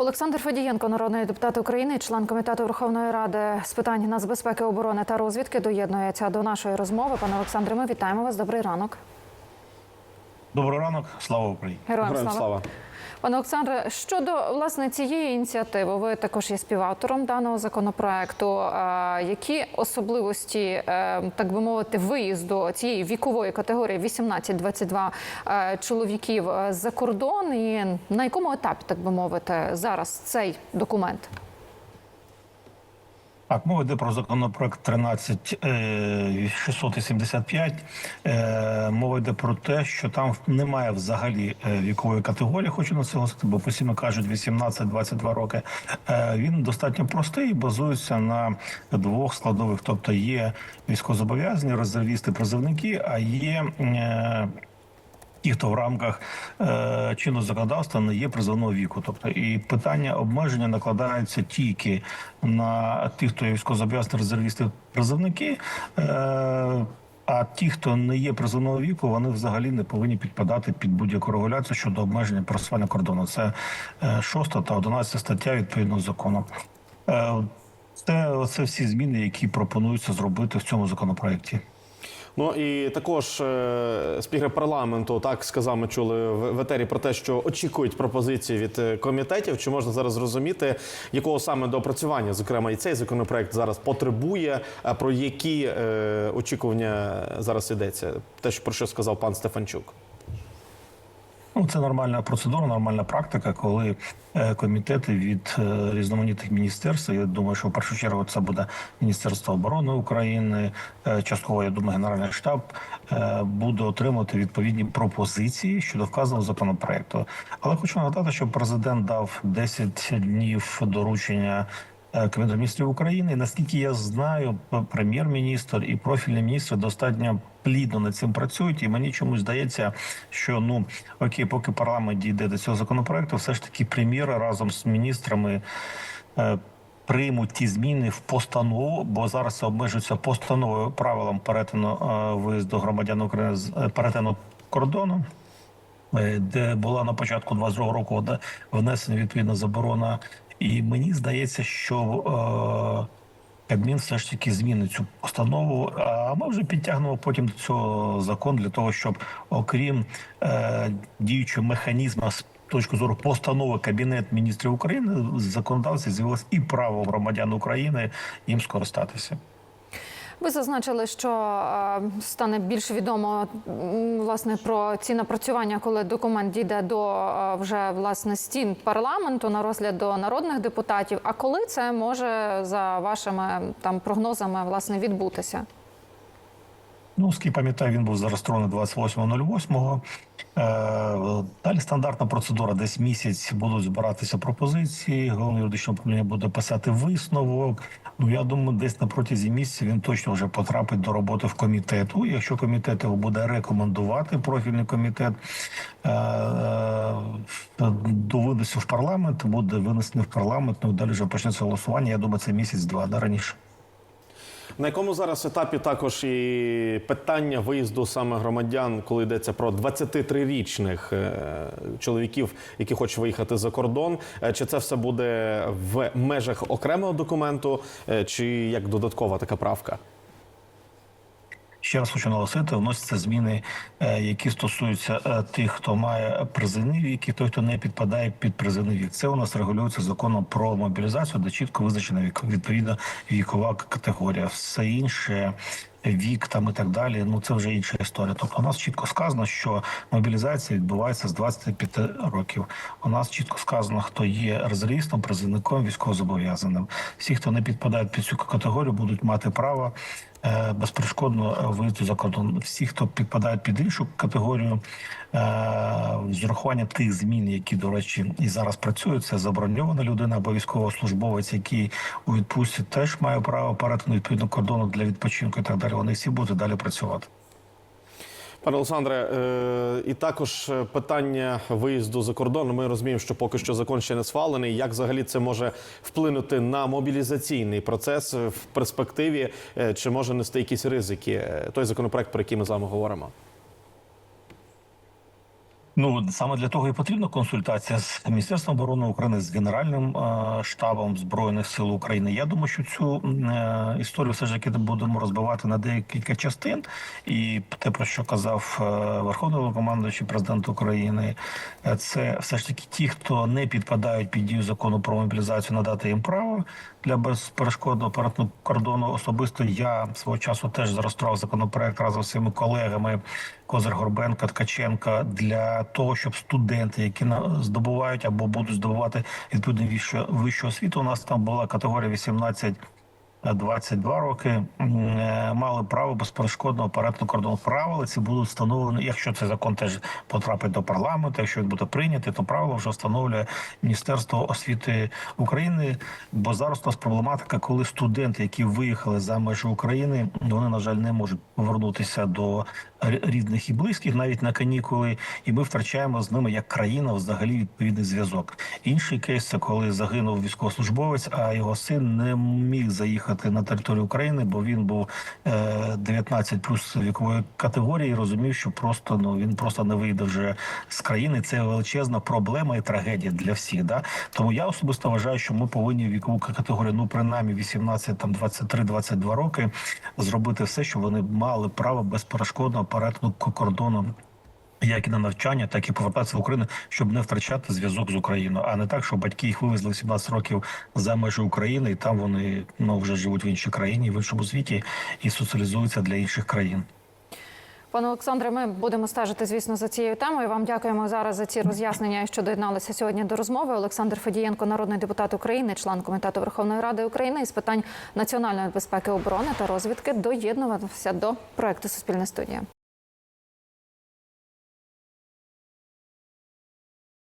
Олександр Федієнко, народний депутат України, член комітету Верховної Ради з питань нацбезпеки, оборони та розвідки, доєднується до нашої розмови. Пане Олександре, ми вітаємо вас. Добрий ранок. Добрий ранок, слава Україні. Героям Героям слава. слава. Пане Олександре, щодо власне цієї ініціативи, ви також є співавтором даного законопроекту. А, Які особливості, е, так би мовити, виїзду цієї вікової категорії 18-22 е, чоловіків е, за кордон, і на якому етапі, так би мовити, зараз цей документ? Так, мова йде про законопроект 13675. Е, Мова йде про те, що там немає взагалі е, вікової категорії, хочу наголосити, бо постійно кажуть 18-22 роки. Е, Він достатньо простий базується на двох складових. Тобто є військовозобов'язані, резервісти, призовники, а є. Е, Ті, хто в рамках е, чинного законодавства не є призовного віку, тобто і питання обмеження накладаються тільки на тих, хто є військовозобов'язані резервісти, призовники. Е, а ті, хто не є призовного віку, вони взагалі не повинні підпадати під будь-яку регуляцію щодо обмеження просування кордону. Це е, 6 та 11 стаття відповідного закону. Е, це, це всі зміни, які пропонуються зробити в цьому законопроекті. Ну і також е, спікер парламенту так сказав, ми чули в етері про те, що очікують пропозиції від е, комітетів. Чи можна зараз зрозуміти, якого саме доопрацювання, зокрема, і цей законопроект зараз потребує? А про які е, очікування зараз йдеться? Те, про що сказав пан Стефанчук. Ну, це нормальна процедура, нормальна практика, коли е, комітети від е, різноманітних міністерств. Я думаю, що в першу чергу це буде Міністерство оборони України, е, частково я думаю, Генеральний штаб буде отримувати відповідні пропозиції щодо вказаного законопроекту. Але хочу нагадати, що президент дав 10 днів доручення. Е, Кабінету міністрів України. Наскільки я знаю, прем'єр-міністр і профільні міністри достатньо плідно над цим працюють. І мені чомусь здається, що ну окей, поки парламент дійде до цього законопроекту, все ж таки прем'єра разом з міністрами. е, Приймуть ті зміни в постанову, бо зараз це обмежується постановою правилам перетину е, виїзду громадян України з е, перетину кордону де була на початку 22 року внесена відповідна заборона. І мені здається, що е, Кабмін все ж таки змінить цю постанову. А ми вже підтягнемо потім до цього закон для того, щоб окрім е, діючого механізму з точки зору постанови Кабінет міністрів України, законодавці з'явилось і право громадян України їм скористатися. Ви зазначили, що е, стане більш відомо власне про ці напрацювання, коли документ дійде до е, вже власне стін парламенту на розгляд до народних депутатів. А коли це може за вашими там прогнозами власне відбутися? Ну, скільки пам'ятаю, він був зареєстрований 28.08. Е, Далі стандартна процедура. Десь місяць будуть збиратися пропозиції. Головне юридичне управління буде писати висновок. Ну я думаю, десь на протязі місяця він точно вже потрапить до роботи в комітету. Якщо комітет його буде рекомендувати, профільний комітет е, е, до винесу в парламент, буде винесений в парламент. Ну далі вже почнеться голосування. Я думаю, це місяць-два да раніше. На якому зараз етапі також і питання виїзду саме громадян, коли йдеться про 23-річних е, чоловіків, які хочуть виїхати за кордон? Е, Чи це все буде в межах окремого документу, е, чи як додаткова така правка? Ще раз хочу наголосити, вносяться зміни, е, які стосуються е, тих, хто має призивний вік, і той, хто не підпадає під призивний вік. Це у нас регулюється законом про мобілізацію, де чітко визначена вік, відповідна вікова категорія. Все інше. Вік там і так далі, ну це вже інша історія. Тобто у нас чітко сказано, що мобілізація відбувається з 25 років. У нас чітко сказано, хто є резервістом, призивником, військовозобов'язаним. Всі, хто не підпадають під цю категорію, будуть мати право безперешкодно е, виїзду за кордон. Всі, хто підпадають під іншу категорію, е, з урахування тих змін, які, до речі, і зараз працюють, це заброньована людина або військовослужбовець, який у відпустці теж має право перетину відповідно кордону для відпочинку і так далі. Вони всі будуть далі працювати. Пане Олександре, е, і також е, питання виїзду за кордон. Ми розуміємо, що поки що закон ще не схвалений. Як взагалі це може вплинути на мобілізаційний процес в перспективі? Е, Чи може нести якісь ризики? Той законопроект, про який ми з вами говоримо? Ну саме для того і потрібна консультація з міністерством оборони України з генеральним е, штабом збройних сил України. Я думаю, що цю е, історію все ж таки будемо розбивати на декілька частин. І те, про що казав е, Верховний Головнокомандуючий президент України, це все ж таки ті, хто не підпадають під дію закону про мобілізацію, надати їм право для безперешкодного перетину кордону. Особисто я свого часу теж зареєстрував законопроект разом з своїми колегами. Козир Горбенка, Ткаченка для того, щоб студенти, які здобувають або будуть здобувати відповідну вищу, вищу освіту, у нас там була категорія 18 22 роки е, мали право безперешкодного перетину кордону правила. Ці будуть встановлені, якщо цей закон теж потрапить до парламенту. Якщо він буде прийнятий, то правила вже встановлює Міністерство освіти України. Бо зараз у нас проблематика, коли студенти, які виїхали за межі України, вони на жаль не можуть повернутися до рідних і близьких, навіть на канікули, і ми втрачаємо з ними як країна взагалі відповідний зв'язок. Інший кейс це коли загинув військовослужбовець, а його син не міг заїхати на територію України, бо він був е, 19 плюс вікової категорії. і Розумів, що просто ну він просто не вийде вже з країни. Це величезна проблема і трагедія для всіх. Да? Тому я особисто вважаю, що ми повинні вікову категорію, ну принаймні 18, там 23-22 роки, зробити все, щоб вони мали право безперешкодного перетину кордону. Як і на навчання, так і повертатися в Україну, щоб не втрачати зв'язок з Україною, а не так, що батьки їх вивезли в 17 років за межі України, і там вони ну вже живуть в іншій країні, в іншому світі і соціалізуються для інших країн. Пане Олександре, ми будемо стежити, звісно, за цією темою. Вам дякуємо зараз за ці роз'яснення, що доєдналися сьогодні до розмови. Олександр Федієнко, народний депутат України, член комітету Верховної Ради України із питань національної безпеки, оборони та розвідки, доєднувався до проекту Суспільне студія.